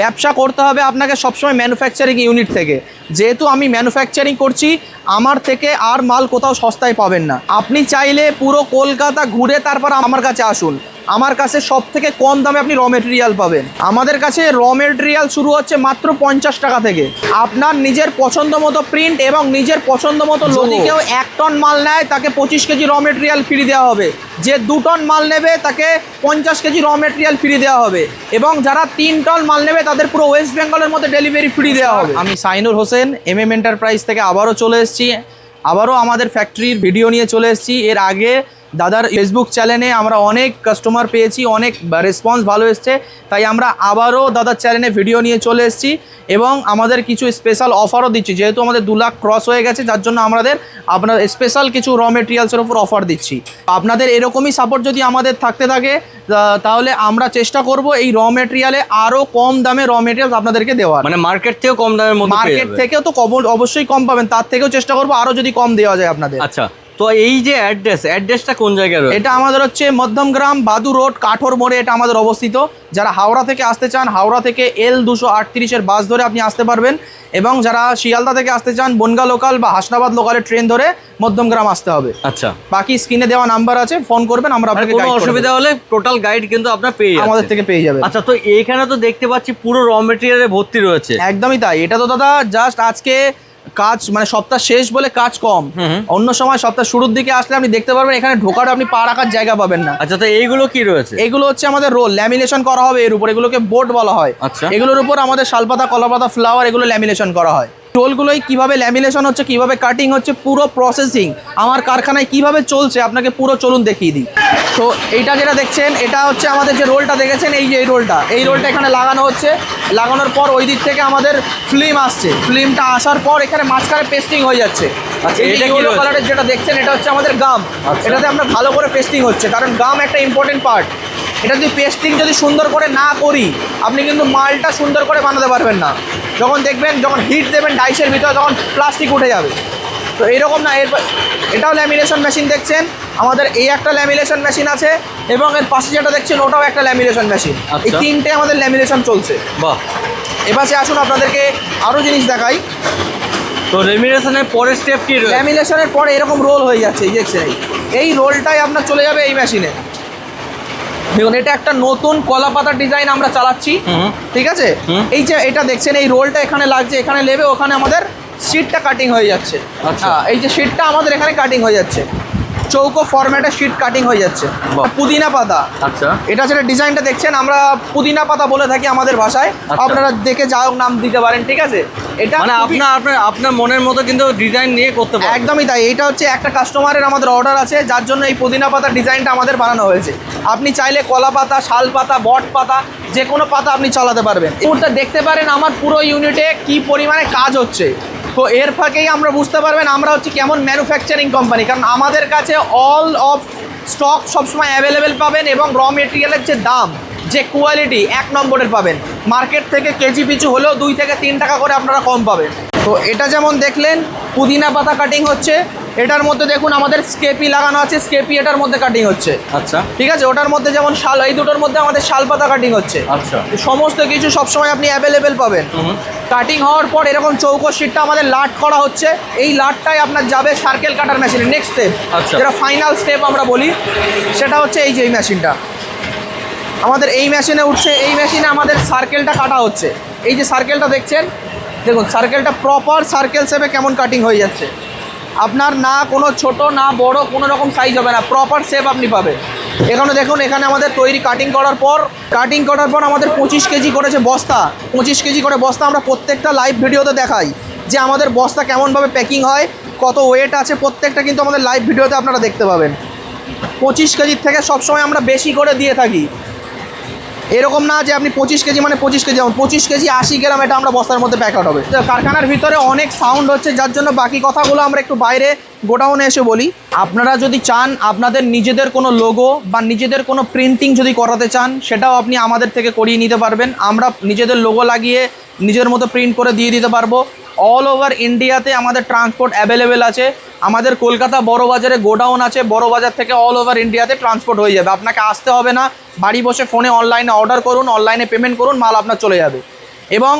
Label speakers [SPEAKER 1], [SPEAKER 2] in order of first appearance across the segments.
[SPEAKER 1] ব্যবসা করতে হবে আপনাকে সবসময় ম্যানুফ্যাকচারিং ইউনিট থেকে। যেহেতু আমি ম্যানুফ্যাকচারিং করছি, আমার থেকে আর মাল কোথাও সস্তায় পাবেন না। আপনি চাইলে পুরো কলকাতা ঘুরে তারপর আমার কাছে আসুন। আমার কাছে সব থেকে কম দামে আপনি র মেটেরিয়াল পাবেন। আমাদের কাছে র মেটেরিয়াল শুরু হচ্ছে মাত্র পঞ্চাশ টাকা থেকে। আপনার নিজের পছন্দ মতো প্রিন্ট এবং নিজের পছন্দ মতো যদি কেউ এক টন মাল নেয় তাকে পঁচিশ কেজি র মেটেরিয়াল ফ্রি দেওয়া হবে। যে দু টন মাল নেবে তাকে পঞ্চাশ কেজি র মেটেরিয়াল ফ্রি দেওয়া হবে। এবং যারা তিন টন মাল নেবে তাদের পুরো ওয়েস্ট বেঙ্গলের মধ্যে ডেলিভারি ফ্রি দেওয়া হবে। আমি Sainur Hossain M M enterprise থেকে আবারও চলে এসেছি। আবারও আমাদের ফ্যাক্টরির ভিডিও নিয়ে চলে এসেছি। এর আগে দাদার ফেসবুক চ্যানেলে আমরা অনেক কাস্টমার পেয়েছি অনেক রেসপন্স ভালো এসছে। তাই আমরা আবারও দাদার চ্যানেলে ভিডিও নিয়ে চলে এসেছি এবং আমাদের কিছু স্পেশাল অফারও দিচ্ছি। যেহেতু আমাদের দু লাখ ক্রস হয়ে গেছে যার জন্য আমাদের আপনার স্পেশাল কিছু র মেটেরিয়ালসের উপর অফার দিচ্ছি। আপনাদের এরকমই সাপোর্ট যদি আমাদের থাকতে থাকে তাহলে আমরা চেষ্টা করব এই র মেটেরিয়ালে আরও কম দামে র মেটেরিয়ালস আপনাদেরকে দেওয়ার।
[SPEAKER 2] মানে মার্কেট থেকেও কম দামের মধ্যে
[SPEAKER 1] মার্কেট থেকেও তো কম- অবশ্যই কম পাবেন তার থেকেও চেষ্টা করব আরও যদি কম দেওয়া যায় আপনাদের।
[SPEAKER 2] আচ্ছা। তো এই যে অ্যাড্রেস অ্যাড্রেসটা কোন জায়গায় রয়েছে?
[SPEAKER 1] এটা আমাদের হচ্ছে মধ্যমগ্রাম বাদু রোড কাঠোর মোড়ে এটা আমাদের অবস্থিত। যারা হাওড়া থেকে আসতে চান হাওড়া থেকে এল দুশো আটত্রিশের বাস ধরে আপনি আসতে পারবেন। এবং যারা শিয়ালদা থেকে আসতে চান বনগা লোকাল বা হাসনাবাদ লোকালের ট্রেন ধরে মধ্যমগ্রাম আসতে হবে।
[SPEAKER 2] আচ্ছা।
[SPEAKER 1] বাকি স্ক্রিনে দেওয়া নাম্বার আছে ফোন করবেন আমরা
[SPEAKER 2] মানে
[SPEAKER 1] আপনাকে
[SPEAKER 2] কোনো অসুবিধা হলে টোটাল গাইড কিন্তু আপনার পেয়ে
[SPEAKER 1] আমাদের থেকে পেয়ে যাবেন।
[SPEAKER 2] আচ্ছা তো এইখানে তো দেখতে পাচ্ছি পুরো র মেটেরিয়ালে ভর্তি রয়েছে।
[SPEAKER 1] একদমই তাই। এটা তো দাদা জাস্ট আজকে কাজ মানে সপ্তাহ শেষ বলে কাজ কম। অন্য সময় সপ্তাহ শুরুর দিকে আসলে আপনি দেখতে পারবেন এখানে ঢোকার আপনি পা রাখার জায়গা পাবেন না।
[SPEAKER 2] আচ্ছা তো এইগুলো কি রয়েছে?
[SPEAKER 1] এগুলো হচ্ছে আমাদের রোল ল্যামিনেশন করা হবে এর উপর। এগুলোকে বোর্ড বলা হয়।
[SPEAKER 2] আচ্ছা।
[SPEAKER 1] এগুলোর উপর আমাদের শালপাতা কলাপাতা ফ্লাওয়ার এগুলো ল্যামিনেশন করা হয়। টোলগুলোই কীভাবে ল্যামিনেশন হচ্ছে কীভাবে কাটিং হচ্ছে পুরো প্রসেসিং আমার কারখানায় কীভাবে চলছে আপনাকে পুরো চলুন দেখিয়ে দিই। তো এইটা যেটা দেখছেন এটা হচ্ছে আমাদের যে রোলটা দেখেছেন এই যে এই রোলটা। এই রোলটা এখানে লাগানো হচ্ছে। লাগানোর পর ওই দিক থেকে আমাদের ফিল্ম আসছে। ফিল্মটা আসার পর এখানে মাঝখানে পেস্টিং হয়ে যাচ্ছে।
[SPEAKER 2] আচ্ছা,
[SPEAKER 1] ইয়েলো কালারের যেটা দেখছেন এটা হচ্ছে আমাদের গাম
[SPEAKER 2] আচ্ছা।
[SPEAKER 1] এটাতে আমরা ভালো করে পেস্টিং হচ্ছে কারণ গাম একটা ইম্পর্টেন্ট পার্ট এটা যদি পেস্টিং যদি সুন্দর করে না করি আপনি কিন্তু মালটা সুন্দর করে বানাতে পারবেন না। যখন দেখবেন যখন হিট দেবেন ডাইসের ভিতরে তখন প্লাস্টিক উঠে যাবে। তো এইরকম না এর এটাও ল্যামিনেশন মেশিন দেখছেন আমাদের এই একটা ল্যামিনেশন মেশিন আছে এবং এর পাশে যেটা দেখছেন ওটাও একটা ল্যামিনেশন মেশিন এই
[SPEAKER 2] আচ্ছা।
[SPEAKER 1] তিনটে আমাদের ল্যামিনেশন চলছে।
[SPEAKER 2] বাহ।
[SPEAKER 1] এপাশে আসুন আপনাদেরকে আরও জিনিস দেখাই।
[SPEAKER 2] তো রেমিনেশনের পরের স্টেপ কি
[SPEAKER 1] ল্যামিনেশনের পরে এরকম রোল হয়ে যাচ্ছে এই দেখছেন। এই রোলটাই আপনার চলে যাবে এই মেশিনে দেখুন এটা একটা নতুন কলা পাতার ডিজাইন আমরা চালাচ্ছি। ঠিক আছে? এই যে এটা দেখছেন এই রোলটা এখানে লাগছে এখানে লেবে ওখানে আমাদের শিটটা কাটিং হয়ে যাচ্ছে।
[SPEAKER 2] আচ্ছা।
[SPEAKER 1] হ্যাঁ, এই যে শিটটা আমাদের এখানে কাটিং হয়ে যাচ্ছে। চৌকো ফরম্যাটে শিট কাটিং হয়ে যাচ্ছে। পুদিনা পাতা।
[SPEAKER 2] আচ্ছা।
[SPEAKER 1] এটা যেটা ডিজাইনটা দেখছেন আমরা পুদিনা পাতা বলে থাকি আমাদের ভাষায়।
[SPEAKER 2] আচ্ছা।
[SPEAKER 1] আপনারা দেখে যা নাম দিতে পারেন ঠিক আছে? এটা
[SPEAKER 2] মানে আপনার আপনার আপনার মনের মতো কিন্তু ডিজাইন নিয়ে করতে পারেন
[SPEAKER 1] একদমই তাই। এটা হচ্ছে একটা কাস্টমারের আমাদের অর্ডার আছে যার জন্য এই পুদিনা পাতার ডিজাইনটা আমাদের বানানো হয়েছে। আপনি চাইলে কলা পাতা শাল পাতা বট পাতা যে কোনো পাতা আপনি চালাতে পারবেন। এই মুহূর্তে দেখতে পারেন আমার পুরো ইউনিটে কি পরিমাণে কাজ হচ্ছে। তো এর ফাঁকেই আমরা বুঝতে পারবেন আমরা হচ্ছে কেমন ম্যানুফ্যাকচারিং কোম্পানি কারণ আমাদের কাছে অল অফ স্টক সবসময় অ্যাভেলেবেল পাবেন এবং র মেটেরিয়ালের যে দাম, যে কোয়ালিটি এক নম্বরের পাবেন। মার্কেট থেকে কেজি পিছু হলেও দুই থেকে তিন টাকা করে আপনারা কম পাবেন। তো এটা যেমন দেখলেন, পুদিনা পাতা কাটিং হচ্ছে এটার মধ্যে দেখুন আমাদের স্কেপি লাগানো আছে স্কেপি এটার মধ্যে কাটিং হচ্ছে।
[SPEAKER 2] আচ্ছা।
[SPEAKER 1] ঠিক আছে? ওটার মধ্যে যেমন শাল এই দুটোর মধ্যে আমাদের শাল পাতা কাটিং হচ্ছে।
[SPEAKER 2] আচ্ছা।
[SPEAKER 1] সমস্ত কিছু সবসময় আপনি অ্যাভেলেবেল পাবেন। কাটিং হওয়ার পর এরকম চৌকো শিটটা আমাদের লাট করা হচ্ছে। এই লাটটাই আপনার যাবে সার্কেল কাটার মেশিনে নেক্সট স্টেপ। যেটা ফাইনাল স্টেপ আমরা বলি সেটা হচ্ছে এই যে এই মেশিনটা আমাদের এই মেশিনে উঠছে এই মেশিনে আমাদের সার্কেলটা কাটা হচ্ছে। এই যে সার্কেলটা দেখছেন? দেখুন সার্কেলটা প্রপার সার্কেল শেপে কেমন কাটিং হয়ে যাচ্ছে। আপনার না কোনো ছোট, না বড়, কোনো রকম সাইজ হবে না। প্রপার শেপ আপনি পাবেন। এখানে দেখুন, এখানে আমাদের তৈরি কাটিং করার পর কাটিং করার পর আমাদের পঁচিশ কেজি করেছে বস্তা। পঁচিশ কেজি করে বস্তা আমরা প্রত্যেকটা লাইভ ভিডিওতে দেখাই যে আমাদের বস্তা কেমনভাবে প্যাকিং হয়, কত ওয়েট আছে, প্রত্যেকটা কিন্তু আমাদের লাইভ ভিডিওতে আপনারা দেখতে পাবেন। পঁচিশ কেজির থেকে সবসময় আমরা বেশি করে দিয়ে থাকি। এরকম না যে আপনি পঁচিশ কেজি মানে পঁচিশ কেজি যেমন পঁচিশ কেজি আশি গ্রাম এটা আমরা বস্তার মধ্যে প্যাক আউট হবে কারখানার ভিতরে অনেক সাউন্ড হচ্ছে, যার জন্য বাকি কথাগুলো আমরা একটু বাইরে গোডাউনে এসে বলি। আপনারা যদি চান আপনাদের নিজেদের কোনো লোগো বা নিজেদের কোনো প্রিন্টিং যদি করাতে চান, সেটাও আপনি আমাদের থেকে করিয়ে নিতে পারবেন। আমরা নিজেদের লোগো লাগিয়ে নিজের মতো প্রিন্ট করে দিয়ে দিতে পারব। অল ওভার ইন্ডিয়াতে আমাদের ট্রান্সপোর্ট অ্যাভেলেবেল আছে। আমাদের কলকাতা বড় বাজারে গোডাউন আছে। বড় বাজার থেকে অল ওভার ইন্ডিয়াতে ট্রান্সপোর্ট হয়ে যাবে। আপনাকে আসতে হবে না। বাড়ি বসে ফোনে অনলাইনে অর্ডার করুন অনলাইনে পেমেন্ট করুন, মাল আপনার চলে যাবে। এবং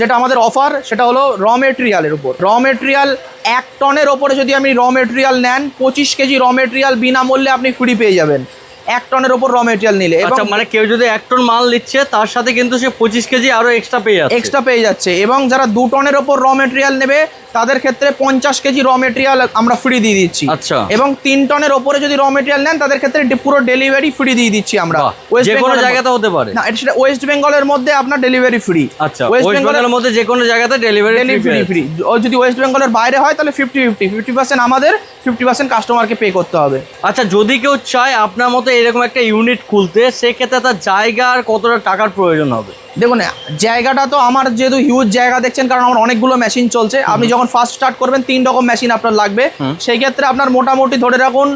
[SPEAKER 1] যেটা আমাদের অফার সেটা হলো র মেটেরিয়ালের উপর। র মেটেরিয়াল এক টনের ওপরে যদি আপনি র মেটেরিয়াল নেন, পঁচিশ কেজি র মেটেরিয়াল বিনামূল্যে আপনি ফ্রি পেয়ে যাবেন। এক টনের ওপর র মেটেরিয়াল নিলে
[SPEAKER 2] আচ্ছা মানে কেউ যদি এক টন মাল নিচ্ছে তার সাথে কিন্তু সে পঁচিশ কেজি আরও এক্সট্রা পেয়ে যাচ্ছে।
[SPEAKER 1] এক্সট্রা পেয়ে যাচ্ছে। এবং যারা দু টনের ওপর র মেটেরিয়াল নেবে তাদের ক্ষেত্রে পঞ্চাশ কেজি র মেটেরিয়াল আমরা ফ্রি দিয়ে দিচ্ছি।
[SPEAKER 2] আচ্ছা।
[SPEAKER 1] এবং তিন টনের ওপরে যদি র মেটেরিয়াল নেন তাদের ক্ষেত্রে পুরো ডেলিভারি ফ্রি দিয়ে দিচ্ছি আমরা। ওয়েস্ট
[SPEAKER 2] কোনো জায়গাতে হতে পারে।
[SPEAKER 1] না এটা সেটা ওয়েস্ট বেঙ্গলের মধ্যে আপনার ডেলিভারি ফ্রি
[SPEAKER 2] আচ্ছা ওয়েস্ট বেঙ্গলের মধ্যে যে কোনো জায়গাতে ডেলিভারি
[SPEAKER 1] ডেলিভারি ফ্রি ও যদি ওয়েস্ট বেঙ্গলের বাইরে হয় তাহলে ফিফটি ফিফটি ফিফটি পার্সেন্ট আমাদের ফিফটি পার্সেন্ট কাস্টমারকে পে করতে হবে।
[SPEAKER 2] আচ্ছা যদি কেউ চায় আপনার মতো এরকম একটা ইউনিট খুলতে সেক্ষেত্রে তার জায়গা আর কতটা টাকার প্রয়োজন হবে?
[SPEAKER 1] দেখুন জায়গাটা তো আমার যেহেতু হিউজ জায়গা দেখছেন কারণ আমার অনেকগুলো মেশিন চলছে। আপনি যখন ফার্স্ট স্টার্ট করবেন তিন রকম মেশিন আপনার লাগবে। সেই ক্ষেত্রে আপনার মোটামুটি ধরে রাখুন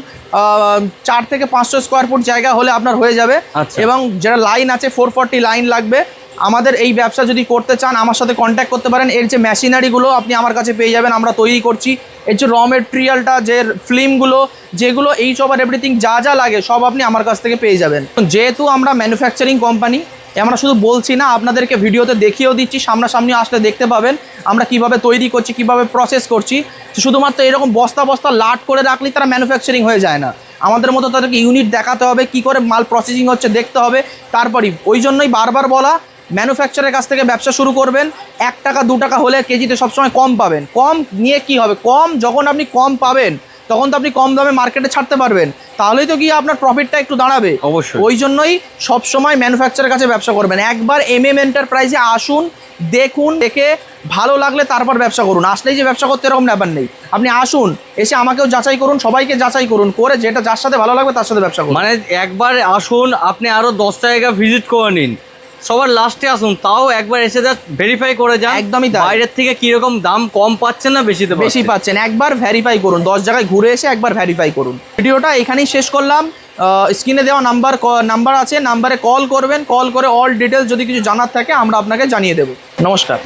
[SPEAKER 1] চার থেকে পাঁচশো স্কোয়ার ফুট জায়গা হলে আপনার হয়ে যাবে।
[SPEAKER 2] আচ্ছা।
[SPEAKER 1] এবং যেটা লাইন আছে ফোর ফর্টি লাইন লাগবে। আমাদের এই ব্যবসা যদি করতে চান, আমার সাথে কন্ট্যাক্ট করতে পারেন। এর যে মেশিনারিগুলো আপনি আমার কাছে পেয়ে যাবেন, আমরা তৈরি করছি। এর যে র মেটেরিয়ালটা যে ফিল্মগুলো যেগুলো এই সব আর এভরিথিং যা যা লাগে, সব আপনি আমার কাছ থেকে পেয়ে যাবেন। যেহেতু আমরা ম্যানুফ্যাকচারিং কোম্পানি আমরা শুধু বলছি না, আপনাদেরকে ভিডিওতে দেখিয়েও দিচ্ছি, সামনাসামনি আসলে দেখতে পাবেন আমরা কীভাবে তৈরি করছি, কীভাবে প্রসেস করছি। শুধুমাত্র এরকম বস্তা বস্তা লাট করে রাখলে তারা ম্যানুফ্যাকচারিং হয়ে যায় না। আমাদের মতো তাদেরকে ইউনিট দেখাতে হবে, কি করে মাল প্রসেসিং হচ্ছে, দেখতে হবে। তারপরই, ওই জন্যই বারবার বলা ম্যানুফ্যাকচারের কাছ থেকে ব্যবসা শুরু করবেন এক টাকা দু টাকা হলে কেজিতে সবসময় কম পাবেন। কম নিয়ে কি হবে? কম যখন আপনি কম পাবেন তখন তো আপনি কম দামে মার্কেটে ছাড়তে পারবেন। তাহলেই তো গিয়ে আপনার প্রফিটটা একটু দাঁড়াবে।
[SPEAKER 2] অবশ্যই।
[SPEAKER 1] ওই জন্যই সবসময় ম্যানুফ্যাকচারের কাছে ব্যবসা করবেন। একবার এম এম এন্টারপ্রাইজে আসুন দেখুন দেখে ভালো লাগলে তারপর ব্যবসা করুন। আসলেই যে ব্যবসা করতে এরকম ব্যাপার নেই। আপনি আসুন এসে আমাকেও যাচাই করুন সবাইকে যাচাই করুন করে যেটা যার সাথে ভালো লাগবে তার সাথে ব্যবসা করুন।
[SPEAKER 2] মানে একবার আসুন আপনি আরও দশটা জায়গা ভিজিট করে নিন। সবার লাস্টে আসুন তাও একবার এসে যা ভেরিফাই করে যান
[SPEAKER 1] একদমই।
[SPEAKER 2] বাইরের থেকে কীরকম দাম কম পাচ্ছেন না বেশিতে
[SPEAKER 1] বেশি
[SPEAKER 2] পাচ্ছেন?
[SPEAKER 1] পাচ্ছেন একবার ভেরিফাই করুন দশ জায়গায় ঘুরে এসে একবার ভেরিফাই করুন ভিডিওটা এখানেই শেষ করলাম স্ক্রিনে দেওয়া নাম্বার নাম্বার আছে নাম্বারে কল করবেন কল করে অল ডিটেলস যদি কিছু জানার থাকে আমরা আপনাকে জানিয়ে দেব নমস্কার